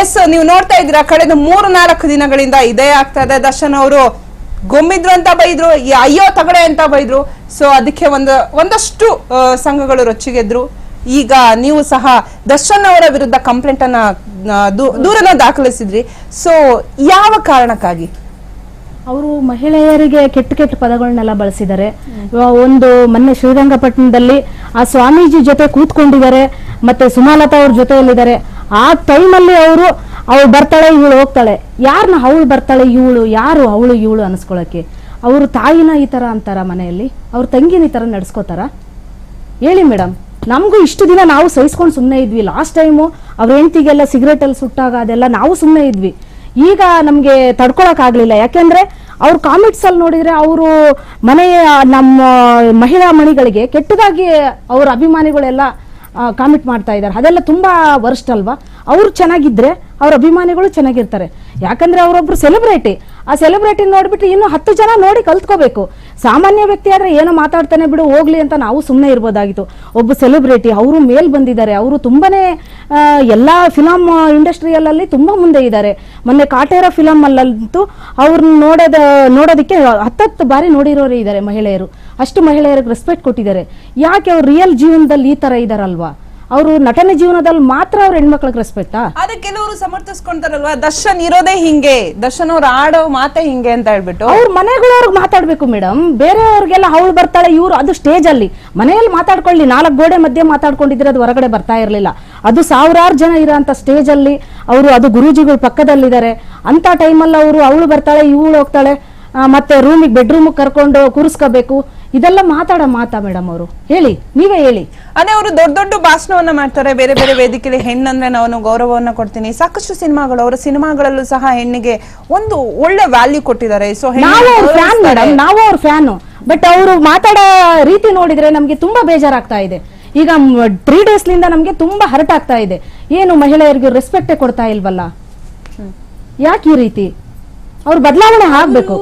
S ನೀವು ನೋಡ್ತಾ ಇದ್ದೀರಾ, ಕಳೆದ ಮೂರು ನಾಲ್ಕು ದಿನಗಳಿಂದ ಇದೇ ಆಗ್ತಾ ಇದೆ. ದರ್ಶನ್ ಅವರು ಗೊಮ್ಮಿದ್ರು ಅಂತ ಬೈದ್ರು ಅಯ್ಯೋ ತಗಡೆ ಅಂತ ಬೈದ್ರು. ಸೊ ಅದಕ್ಕೆ ಒಂದು, ಒಂದಷ್ಟು ಸಂಘಗಳು ರೊಚ್ಚಿಗೆದ್ರು. ಈಗ ನೀವು ಸಹ ದರ್ಶನ್ ಅವರ ವಿರುದ್ಧ ಕಂಪ್ಲೇಂಟ್ ಅನ್ನ ದೂರನ ದಾಖಲಿಸಿದ್ರಿ. ಸೊ ಯಾವ ಕಾರಣಕ್ಕಾಗಿ? ಅವರು ಮಹಿಳೆಯರಿಗೆ ಕೆಟ್ಟ ಕೆಟ್ಟ ಪದಗಳನ್ನೆಲ್ಲ ಬಳಸಿದ್ದಾರೆ. ಒಂದು ಮೊನ್ನೆ ಶ್ರೀರಂಗಪಟ್ಟಣದಲ್ಲಿ ಆ ಸ್ವಾಮೀಜಿ ಜೊತೆ ಕೂತ್ಕೊಂಡಿದ್ದಾರೆ, ಮತ್ತೆ ಸುಮಲತಾ ಅವ್ರ ಜೊತೆಯಲ್ಲಿದ್ದಾರೆ. ಆ ಟೈಮಲ್ಲಿ ಅವರು, ಅವಳು ಬರ್ತಾಳೆ, ಇವಳು ಹೋಗ್ತಾಳೆ. ಯಾರನ್ನ ಅವಳು ಬರ್ತಾಳೆ, ಇವಳು, ಯಾರು ಅವಳು, ಇವಳು ಅನಿಸ್ಕೊಳ್ಳೋಕ್ಕೆ ಅವರು ತಾಯಿನ ಈ ಥರ ಅಂತಾರ ಮನೆಯಲ್ಲಿ? ಅವ್ರ ತಂಗಿನ ಈ ಥರ ನಡ್ಸ್ಕೋತಾರ? ಹೇಳಿ ಮೇಡಮ್ ನಮಗೂ ಇಷ್ಟು ದಿನ ನಾವು ಸಹಿಸ್ಕೊಂಡು ಸುಮ್ಮನೆ ಇದ್ವಿ. ಲಾಸ್ಟ್ ಟೈಮು ಅವ್ರ ಹೆಂಡತಿಗೆಲ್ಲ ಸಿಗರೇಟಲ್ಲಿ ಸುಟ್ಟಾಗ ಅದೆಲ್ಲ ನಾವು ಸುಮ್ಮನೆ ಇದ್ವಿ. ಈಗ ನಮಗೆ ತಡ್ಕೊಳಕ್ಕಾಗಲಿಲ್ಲ ಯಾಕೆಂದರೆ ಅವ್ರ ಕಾಮೆಂಟ್ಸಲ್ಲಿ ನೋಡಿದ್ರೆ ಅವರು ಮನೆಯ ನಮ್ಮ ಮಹಿಳಾ ಮಣಿಗಳಿಗೆ ಕೆಟ್ಟದಾಗಿ ಅವ್ರ ಅಭಿಮಾನಿಗಳೆಲ್ಲ ಕಾಮಿಟ್ ಮಾಡ್ತಾ ಇದ್ದಾರೆ. ಅದೆಲ್ಲ ತುಂಬ ವರ್ಸ್ಟ್ ಅಲ್ವಾ? ಅವರು ಚೆನ್ನಾಗಿದ್ರೆ ಅವ್ರ ಅಭಿಮಾನಿಗಳು ಚೆನ್ನಾಗಿರ್ತಾರೆ. ಯಾಕಂದ್ರೆ ಅವರೊಬ್ರು ಸೆಲೆಬ್ರಿಟಿ ಆ ಸೆಲೆಬ್ರಿಟಿ ನೋಡ್ಬಿಟ್ಟು ಇನ್ನು ಹತ್ತು ಜನ ನೋಡಿ ಕಲ್ತ್ಕೋಬೇಕು. ಸಾಮಾನ್ಯ ವ್ಯಕ್ತಿ ಆದ್ರೆ ಏನೋ ಮಾತಾಡ್ತಾನೆ ಬಿಡು, ಹೋಗ್ಲಿ ಅಂತ ನಾವು ಸುಮ್ಮನೆ ಇರ್ಬೋದಾಗಿತ್ತು. ಒಬ್ಬ ಸೆಲೆಬ್ರಿಟಿ ಅವರು ಮೇಲ್ ಬಂದಿದ್ದಾರೆ. ಅವರು ತುಂಬಾನೇ ಎಲ್ಲ ಫಿಲಮ್ ಇಂಡಸ್ಟ್ರಿಯಲ್ಲಲ್ಲಿ ತುಂಬಾ ಮುಂದೆ ಇದ್ದಾರೆ. ಮೊನ್ನೆ ಕಾಟೇರ ಫಿಲಮ್ ಅಲ್ಲಂತೂ ಅವ್ರನ್ನ ನೋಡೋದ, ನೋಡೋದಕ್ಕೆ ಹತ್ತತ್ತು ಬಾರಿ ನೋಡಿರೋರು ಇದ್ದಾರೆ ಮಹಿಳೆಯರು. ಅಷ್ಟು ಮಹಿಳೆಯರಿಗೆ ರೆಸ್ಪೆಕ್ಟ್ ಕೊಟ್ಟಿದ್ದಾರೆ. ಯಾಕೆ ಅವ್ರು ರಿಯಲ್ ಜೀವನದಲ್ಲಿ ಈ ತರ ಇದಾರಲ್ವಾ? ಅವರು ನಟನೆ ಜೀವನದಲ್ಲಿ ಮಾತ್ರ ಅವ್ರ ಹೆಣ್ಮಕ್ಳಿಗೆ ರೆಸ್ಪೆಕ್ಟಾ ಅದಕ್ಕೆ ಕೆಲವರು ಸಮರ್ಥಿಸ್ಕೊಂತಾರಲ್ವಾ? ದರ್ಶನ್ ಇರೋದೇ ಹಿಂಗೆ. ದರ್ಶನ್ ಅವ್ರು ಆಡೋ ಮಾತೆ ಹಿಂಗೆ ಅಂತ ಹೇಳ್ಬಿಟ್ಟು. ಅವ್ರ ಮನೆಗಳವ್ರಿಗೆ ಮಾತಾಡ್ಬೇಕು ಮೇಡಮ್. ಬೇರೆಯವ್ರಿಗೆಲ್ಲ ಅವಳು ಬರ್ತಾಳೆ ಇವ್ರು ಅದು ಸ್ಟೇಜ್ ಅಲ್ಲಿ. ಮನೆಯಲ್ಲಿ ಮಾತಾಡ್ಕೊಳ್ಳಿ. ನಾಲ್ಕು ಗೋಡೆ ಮಧ್ಯೆ ಮಾತಾಡ್ಕೊಂಡಿದ್ರೆ ಅದು ಹೊರಗಡೆ ಬರ್ತಾ ಇರಲಿಲ್ಲ. ಅದು ಸಾವಿರಾರು ಜನ ಇರೋಂಥ ಸ್ಟೇಜ್ ಅಲ್ಲಿ ಅವರು ಅದು ಗುರೂಜಿಗಳು ಪಕ್ಕದಲ್ಲಿದ್ದಾರೆ. ಅಂತ ಟೈಮಲ್ಲಿ ಅವರು ಅವಳು ಬರ್ತಾಳೆ ಇವಳು ಹೋಗ್ತಾಳೆ. ಮತ್ತೆ ರೂಮಿಗೆ ಬೆಡ್ರೂಮಿಗೆ ಕರ್ಕೊಂಡು ಕೂರಿಸ್ಕೋಬೇಕು. ಇದೆಲ್ಲ ಮಾತಾಡೋ ಮಾತಾ ಮೇಡಮ್ ಅವರು. ಹೇಳಿ ನೀವೇ ಹೇಳಿ. ಅದೇ ಅವರು ದೊಡ್ಡ ದೊಡ್ಡ ಭಾಷಣವನ್ನ ಮಾಡ್ತಾರೆ ಬೇರೆ ಬೇರೆ ವೇದಿಕೆಯಲ್ಲಿ ಹೆಣ್ಣಂದ್ರೆ ನಾನು ಗೌರವವನ್ನ ಕೊಡ್ತೀನಿ. ಸಾಕಷ್ಟು ಸಿನಿಮಾಗಳು ಅವರ ಸಿನಿಮಾಗಳಲ್ಲೂ ಸಹ ಹೆಣ್ಣಿಗೆ ಒಂದು ಒಳ್ಳೆ ವ್ಯಾಲ್ಯೂ ಕೊಟ್ಟಿದ್ದಾರೆ. ಸೊ ನಾವು ಅವ್ರ ಫ್ಯಾನ್ ಮೇಡಮ್ ನಾವು ಅವ್ರ ಫ್ಯಾನು ಬಟ್ ಅವರು ಮಾತಾಡೋ ರೀತಿ ನೋಡಿದ್ರೆ ನಮ್ಗೆ ತುಂಬಾ ಬೇಜಾರಾಗ್ತಾ ಇದೆ. ಈಗ ತ್ರೀ ಡೇಸ್ಲಿಂದ ನಮ್ಗೆ ತುಂಬಾ ಹರ್ಟ್ ಆಗ್ತಾ ಇದೆ. ಏನು ಮಹಿಳೆಯರಿಗೆ ರೆಸ್ಪೆಕ್ಟೇ ಕೊಡ್ತಾ ಇಲ್ವಲ್ಲ? ಯಾಕೆ ಈ ರೀತಿ? ಅವ್ರು ಬದಲಾವಣೆ ಆಗ್ಬೇಕು.